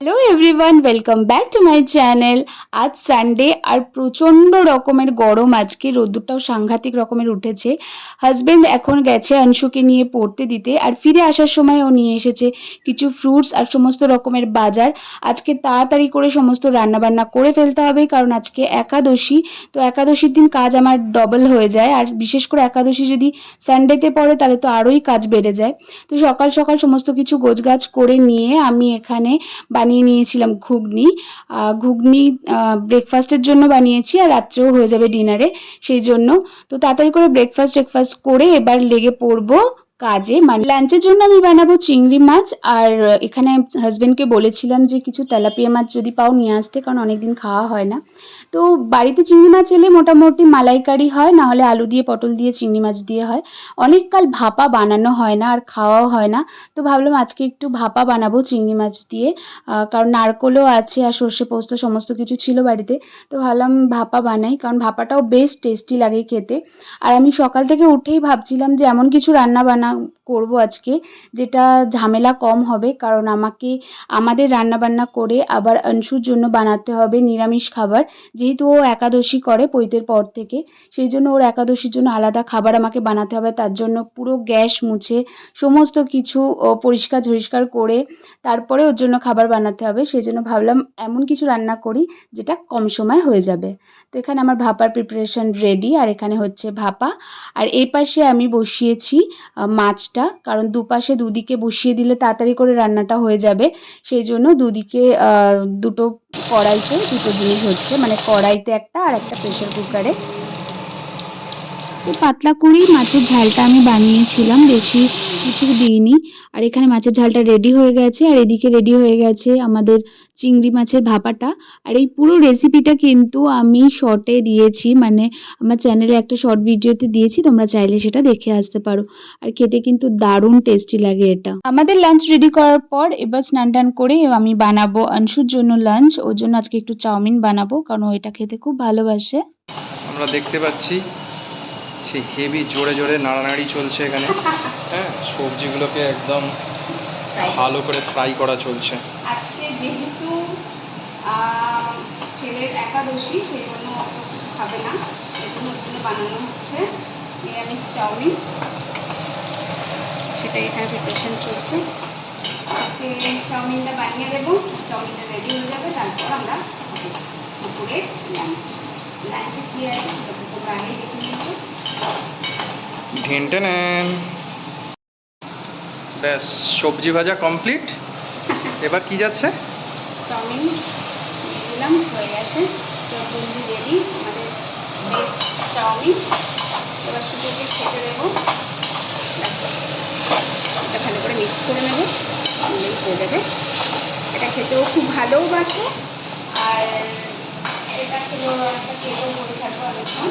Hello everyone welcome back to my channel আজ Sunday আর প্রচণ্ড রকমের গরম আজকে, রোদ্দুরটাও সাংঘাতিক রকমের উঠেছে। হাজবেন্ড এখন গেছে অংশুকে নিয়ে পড়তে দিতে আর ফিরে আসার সময় ও নিয়ে এসেছে কিছু ফ্রুটস আর সমস্ত রকমের বাজার। আজকে তাড়াতাড়ি করে সমস্ত রান্নাবান্না করে ফেলতে হবে কারণ আজকে একাদশী। তো একাদশীর দিন কাজ আমার ডবল হয়ে যায় আর বিশেষ করে একাদশী যদি সানডেতে পড়ে তাহলে তো আরোই কাজ বেড়ে যায়। তো সকাল সকাল সমস্ত কিছু গোছগাছ করে নিয়ে আমি এখানে বানিয়ে নিয়েছিলাম ঘুগনি। ঘুগনি ব্রেকফাস্টের জন্য বানিয়েছি আর রাত্রেও হয়ে যাবে ডিনারে সেই জন্য। তো তাড়াতাড়ি করে ব্রেকফাস্ট ব্রেকফাস্ট করে এবার লেগে পড়ব কাজে। মানে লাঞ্চের জন্য আমি বানাবো চিংড়ি মাছ। আর এখানে হাজব্যান্ডকে বলেছিলাম যে কিছু তেলাপিয়া মাছ যদি পাও নিয়ে আসতে, কারণ অনেকদিন খাওয়া হয় না। তো বাড়িতে চিংড়ি মাছ এলে মোটামুটি মালাইকারি হয় না হলে আলু দিয়ে, পটল দিয়ে, চিংড়ি মাছ দিয়ে হয়। অনেককাল ভাপা বানানো হয় না, আর খাওয়াও হয় না। তো ভাবলাম আজকে একটু ভাপা বানাবো চিংড়ি মাছ দিয়ে। কারণ নারকোলও আছে আর সর্ষে পোস্ত সমস্ত কিছু ছিল বাড়িতে। তো ভাবলাম ভাপা বানাই, কারণ ভাপাটাও বেশ টেস্টি লাগে খেতে। আর আমি সকাল থেকে উঠেই ভাবছিলাম যে এমন কিছু রান্না বান্না করব আজকে যেটা ঝামেলা কম হবে কারণ আমাকে আমাদের রান্না বান্না করে আবার অংশুর জন্য বানাতে হবে নিরামিষ খাবার। যেহেতু ও একাদশী করে পৈতের পর থেকে সেই জন্য ওর একাদশীর জন্য আলাদা খাবার আমাকে বানাতে হবে তার জন্য পুরো গ্যাস মুছে সমস্ত কিছু পরিষ্কার ঝরিষ্কার করে তারপরে ওর জন্য খাবার বানাতে হবে। সেই জন্য ভাবলাম এমন কিছু রান্না করি যেটা কম সময় হয়ে যাবে। তো এখানে আমার ভাপার প্রিপারেশন রেডি আর এখানে হচ্ছে ভাপা। আর এই পাশে আমি বসিয়েছি আহ, মাছটা কারণ দুপাশে দুদিকে বসিয়ে দিলে তাড়াতাড়ি করে রান্নাটা হয়ে যাবে। সেই জন্য দুদিকে দুটো কড়াইতে দুটো জিনিস হচ্ছে। মানে কড়াইতে একটা আর একটা প্রেশার কুকারে পাতলা করেই মাছের ঝালটা আমি বানিয়েছিলাম, বেশি কিছু দিইনি। আর এখানে মাছের ঝালটা রেডি হয়ে গেছে, আর এদিকে রেডি হয়ে গেছে আমাদের চিংড়ি মাছের ভাপাটা। আর এই পুরো রেসিপিটা কিন্তু আমি শর্টে দিয়েছি মানে আমার চ্যানেলে একটা শর্ট ভিডিওতে দিয়েছি, তোমরা চাইলে সেটা দেখে আসতে পারো। আর খেতে কিন্তু দারুণ টেস্টি লাগে এটা। আমাদের লাঞ্চ রেডি করার পর এবার স্নান টান করে আমি বানাবো অংশুর জন্য লাঞ্চ ওর জন্য আজকে একটু চাউমিন বানাবো, কারণ ও এটা খেতে খুব ভালোবাসে। আমরা দেখতে পাচ্ছি সেই হেভি জোরে জোরে নাড়ানাড়ি চলছে এখানে। হ্যাঁ সবজিগুলোকে একদম ভালো করে ফ্রাই করা চলছে। আজকে যেহেতু ছেলের একাদশী, সেই জন্য খাবে না। জন্য বানানো হচ্ছে নিরামিষ চাউমিন। সেটাই এখানে প্রিপারেশন চলছে। আজকে চাউমিনটা বানিয়ে দেবো। চাউমিনটা রেডি হয়ে যাবে। তারপর আমরা দুপুরে লাঞ্চ লাঞ্চে কী আছে সেটা তো তোমরা দেখে নিয়েছো। ঘেন্টে নেন ব্যাস, সবজি ভাজা কমপ্লিট এবার কি যাচ্ছে? দেবো ভালো করে মিক্স করে নেব। হয়ে যাবে। এটা খেতেও খুব ভালোবাসে আর এটা খেলেও একটা খেতেও বলে থাকব অনেকক্ষণ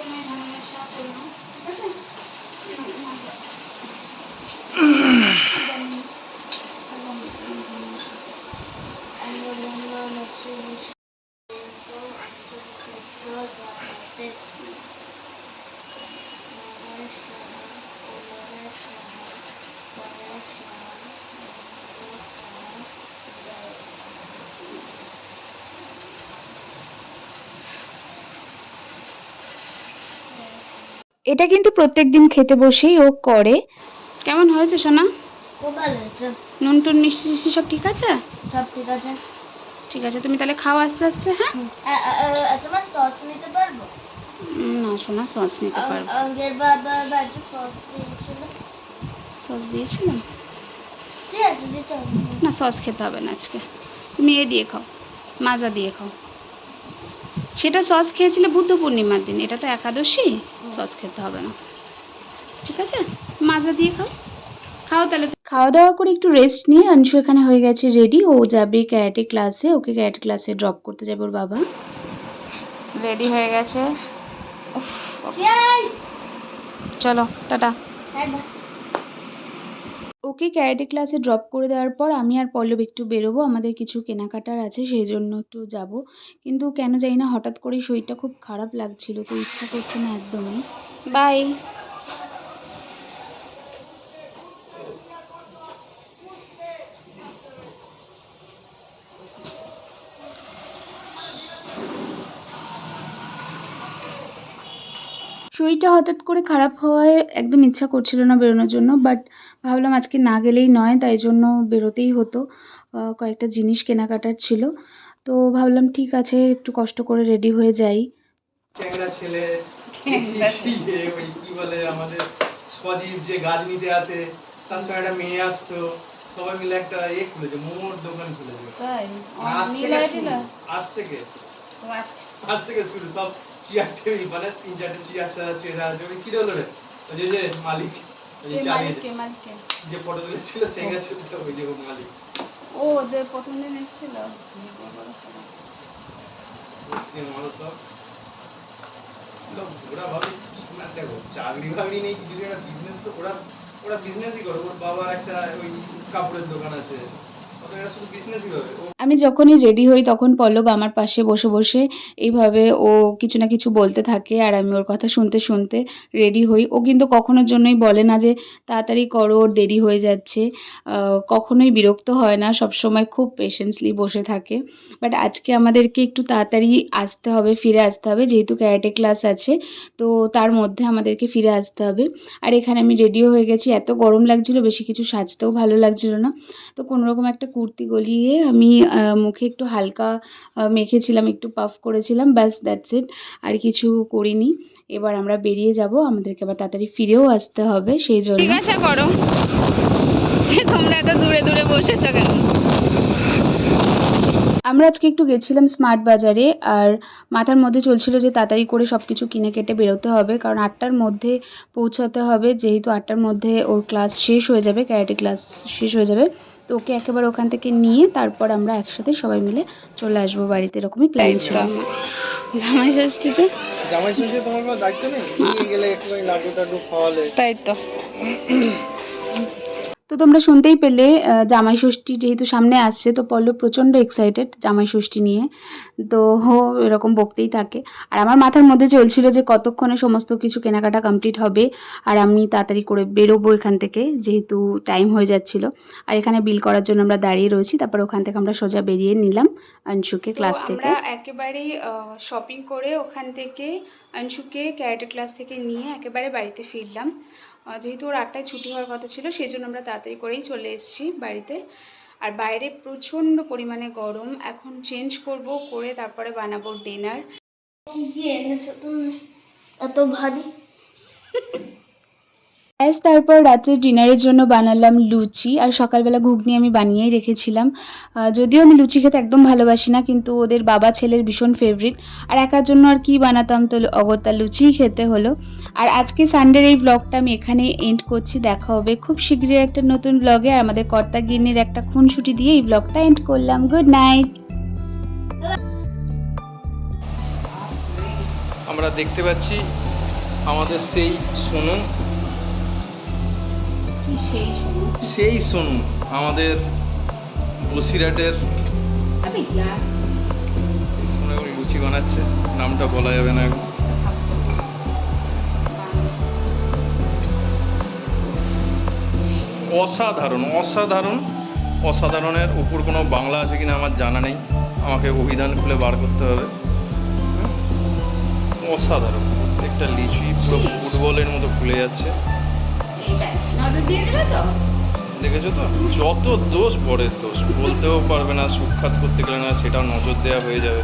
আর এটা কিন্তু প্রত্যেক দিন খেতে বসেই ও করে। কেমন হয়েছে সোনা? খুব ভালো হয়েছে। নুন টুন মিষ্টি টিষ্টি সব ঠিক আছে? সব ঠিক আছে। ঠিক আছে তুমি তাহলে খাও আস্তে আস্তে হ্যাঁ? তোমার সস নিতে পারব? না সোনা সস নিতে পারব। আগের বাবা বাড়িতে সস দিয়েছিল? সস দিয়েছিলাম? ঠিক আছে দিতে না। না সস খেতে হবে না আজকে। তুমি এ দিয়ে খাও মাজা দিয়ে খাও। সেটা সস খেয়েছিলে বুদ্ধ পূর্ণিমার দিন এটা তো একাদশী? সস খেতে হবে না। ঠিক আছে? মাজা দিয়ে খাও। খাও তাহলে। খাওয়া দাওয়া করে একটু রেস্ট নিয়ে অংশু এখানে হয়ে গেছে রেডি ও যাবে ক্যারাটে ক্লাসে ওকে ক্যারাটে ক্লাসে ড্রপ করতে যাবে ওর বাবা। রেডি হয়ে গেছে। চলো টাটা. ওকে ক্যারাটে ক্লাসে ড্রপ করে দেওয়ার পর আমি আর পল্লব একটু বেরোবো, আমাদের কিছু কেনাকাটার আছে সেই জন্য একটু যাব। কিন্তু কেন জানি না, হঠাৎ করে শরীরটা খুব খারাপ লাগছিল, তো ইচ্ছা করছে না একদমই। বাই শরীরটা হঠাৎ করে খারাপ হওয়ায় একদম ইচ্ছা করছিল না বেরোনোর জন্য বাট ভাবলাম আজকে না গেলেই নয় তাই জন্য বেরোতেই হতো। কয়েকটা জিনিস কেনাকাটার ছিল। তো ভাবলাম ঠিক আছে একটু কষ্ট করে রেডি হয়ে যাই। ছেলে ক্যাংরা ওই কি বলে আমাদের সজীব যে গাছ নিতে আসে তার সঙ্গে একটা মেয়ে আসতো। সবাই মিলে একটা এ খুলেছে মোমোর দোকান খুলেছে। তাই? আজ থেকে শুরু, আজ থেকে। আজ থেকে শুরু সব চেয়ার টেবিল মানে তিন চারটে চেয়ার চেয়ার আছে ওই কি হলো? রে ওই যে যে মালিক ওই যে চালিয়ে যে ফটো তুলেছিল সেঙ্গা ছিল ওই যে মালিক। ও যে প্রথম দিন এসেছিল? মুসলিম মানুষ সব। সব। ওরা ভাবে না দেখো চাকরি বাকরি নেই কিছু একটা বিজনেস তো ওরা ওরা বিজনেসই করে। ওর বাবার একটা ওই কাপড়ের দোকান আছে। ওদের শুধু বিজনেসই করে। ও আমি যখনই রেডি হই তখন পল্লব আমার পাশে বসে বসে এইভাবে ও কিছু না কিছু বলতে থাকে আর আমি ওর কথা শুনতে শুনতে রেডি হই। ও কিন্তু কখনোর জন্যই বলে না যে, তাড়াতাড়ি করো, ওর দেরি হয়ে যাচ্ছে। কখনোই বিরক্ত হয় না সব সময় খুব পেশেন্সলি বসে থাকে। বাট আজকে আমাদেরকে একটু তাড়াতাড়ি আসতে হবে, ফিরে আসতে হবে। যেহেতু ক্যারাটে ক্লাস আছে, তো তার মধ্যে আমাদেরকে ফিরে আসতে হবে। আর এখানে আমি রেডিও হয়ে গেছি। এত গরম লাগছিল, বেশি কিছু সাজতেও ভালো লাগছিল না। তো কোনোরকম একটা কুর্তি গলিয়ে আমি মুখে একটু হালকা মেখেছিলাম একটু পাফ করেছিলাম ব্যাস দ্যাটস ইট আর কিছু করিনি। এবার আমরা বেরিয়ে যাব আমাদেরকে আবার তাড়াতাড়ি ফিরেও আসতে হবে সেই জন্য। জিজ্ঞাসা করো যে তোমরা এত দূরে দূরে বসেছো কেন? আমরা আজকে একটু গেছিলাম স্মার্ট বাজারে আর মাথার মধ্যে চলছিল যে তাড়াতাড়ি করে সব কিছু কিনে কেটে বেরোতে হবে কারণ আটটার মধ্যে পৌঁছাতে হবে যেহেতু আটটার মধ্যে ওর ক্লাস শেষ হয়ে যাবে ক্যারাটে ক্লাস শেষ হয়ে যাবে। তো ওকে একেবারে ওখান থেকে নিয়ে তারপর আমরা একসাথে সবাই মিলে চলে আসব বাড়িতে এরকমই প্ল্যান ছিল। জামাই ষষ্ঠীতে। জামাই ষষ্ঠীতে তোমার কোনো দায়িত্ব নেই? গেলে একটুখানি লাড্ডু টাড্ডু খাওয়ালে। তাই তো। তো তোমরা শুনতেই পেলে জামাই ষষ্ঠী যেহেতু সামনে আসছে তো পল্লব প্রচণ্ড এক্সাইটেড জামাই ষষ্ঠী নিয়ে। তো ও এরকম বকতেই থাকে। আর আমার মাথার মধ্যে চলছিল যে কতক্ষণে সমস্ত কিছু কেনাকাটা কমপ্লিট হবে আর আমি তাড়াতাড়ি করে বেরোবো এখান থেকে যেহেতু টাইম হয়ে যাচ্ছিল। আর এখানে বিল করার জন্য আমরা দাঁড়িয়ে রয়েছি তারপর ওখান থেকে আমরা সোজা বেরিয়ে নিলাম অংশুকে ক্লাস থেকে। একেবারে শপিং করে ওখান থেকে অংশুকে ক্যারাটে ক্লাস থেকে নিয়ে একেবারে বাড়িতে ফিরলাম। যেহেতু ওর আটটায় ছুটি হওয়ার কথা ছিল সেই জন্য আমরা তাড়াতাড়ি করেই চলে এসেছি বাড়িতে। আর বাইরে প্রচণ্ড পরিমাণে গরম। এখন চেঞ্জ করব, করে তারপরে বানাবো ডিনার কি এনেছো তুমি এত ভারী? অ্যাজ তারপর রাত্রে ডিনারের জন্য বানালাম লুচি আর সকালবেলা ঘুগনি আমি বানিয়েই রেখেছিলাম। যদিও আমি লুচি খেতে একদম ভালোবাসি না, কিন্তু ওদের বাবা ছেলের ভীষণ ফেভারিট আর একার জন্য আর কি বানাতাম? তো অগত্যা লুচিই খেতে হলো। আর আজকে সানডের এই ব্লগটা আমি এখানেই এন্ড করছি। দেখা হবে খুব শীঘ্রই একটা নতুন ব্লগে আর আমাদের কর্তা গিন্নির একটা খুনসুটি দিয়ে এই ব্লগটা এন্ড করলাম। গুড নাইট আমরা দেখতে পাচ্ছি আমাদের সেই সোনু। সেই সোনু আমাদের বসিরাটের এই সোনু এখন লুচি বানাচ্ছে নামটা বলা যাবে না এখন। অসাধারণ অসাধারণ অসাধারণের উপর কোনো বাংলা আছে কিনা আমার জানা নেই। আমাকে অভিধান খুলে বার করতে হবে। অসাধারণ প্রত্যেকটা লিচি পুরো ফুটবলের মতো ফুলে যাচ্ছে। দিয়ে দিলে তো? দেখেছ তো? যত দোষ বড়ের দোষ। বলতেও পারবে না, সুখ্যাত করতে গেলে না সেটা নজর দেওয়া হয়ে যাবে।